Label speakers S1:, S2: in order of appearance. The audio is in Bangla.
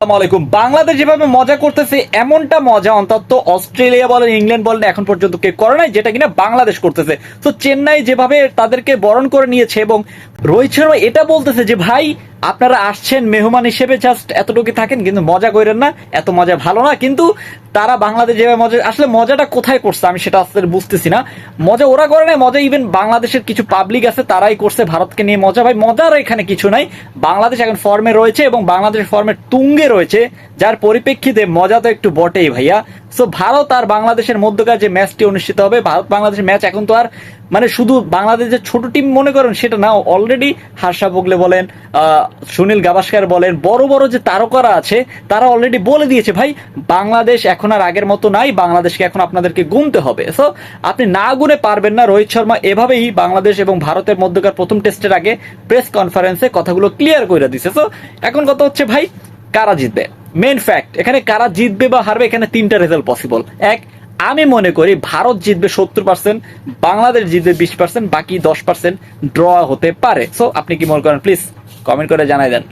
S1: আলাইকুম বাংলাদেশ যেভাবে মজা করতেছে, এমনটা মজা অন্তত অস্ট্রেলিয়া বলেন, ইংল্যান্ড বলেন, এখন পর্যন্ত কেউ করে নাই, যেটা কিনা বাংলাদেশ করতেছে। তো চেন্নাই যেভাবে তাদেরকে বরণ করে নিয়েছে এবং রোহিত শর্মা এটা বলতেছে যে, ভাই আপনারা আসছেন মেহমান হিসেবে জাস্ট এতটুকু থাকেন, কিন্তু মজা করেন না, এত মজা ভালো না, কিন্তু তারা বাংলাদেশ যেভাবে মজা আসলে মজাটা কোথায় করছে আমি সেটা আসলে বুঝতেছি না। মজা ওরা করে না মজা ইভেন বাংলাদেশের কিছু পাবলিক আছে, তারাই করছে, ভারতকে নিয়ে মজা। ভাই, মজার এখানে কিছু নাই। বাংলাদেশ এখন ফর্মে রয়েছে এবং বাংলাদেশের ফর্মের তুঙ্গে রয়েছে, যার পরিপ্রেক্ষিতে মজা তো একটু বটেই ভাইয়া। সো ভারত আর বাংলাদেশের মধ্যকার যে ম্যাচটি অনুষ্ঠিত হবে, ভারত বাংলাদেশের ম্যাচ এখন তো আর মানে শুধু বাংলাদেশের ছোট টিম মনে করেন সেটা না অলরেডি হার্ষা বগলে বলেন সুনীল গাভাস্কার বলেন, বড় বড় যে তারকারা আছে, তারা অলরেডি বলে দিয়েছে, ভাই, বাংলাদেশ এখন আর আগের মতো নাই, বাংলাদেশকে এখন আপনাদেরকে গুনতে হবে। সো আপনি না গুনে পারবেন না, রোহিত শর্মা এভাবেই বাংলাদেশ এবং ভারতের মধ্যকার প্রথম টেস্টের আগে প্রেস কনফারেন্সে কথাগুলো ক্লিয়ার করে দিছে। সো এখন কথা হচ্ছে, ভাই, কারা জিতবে? মেন ফ্যাক্ট এখানে কারা জিতবে বা হারবে এখানে তিনটা রেজাল্ট পসিবল এক, আমি মনে করি ভারত জিতবে সত্তর পার্সেন্ট বাংলাদেশ জিতবে বিশ পার্সেন্ট বাকি দশ পার্সেন্ট ড্র হতে পারে। সো আপনি কি মনে করেন? প্লিজ কমেন্ট করে জানাই দেন।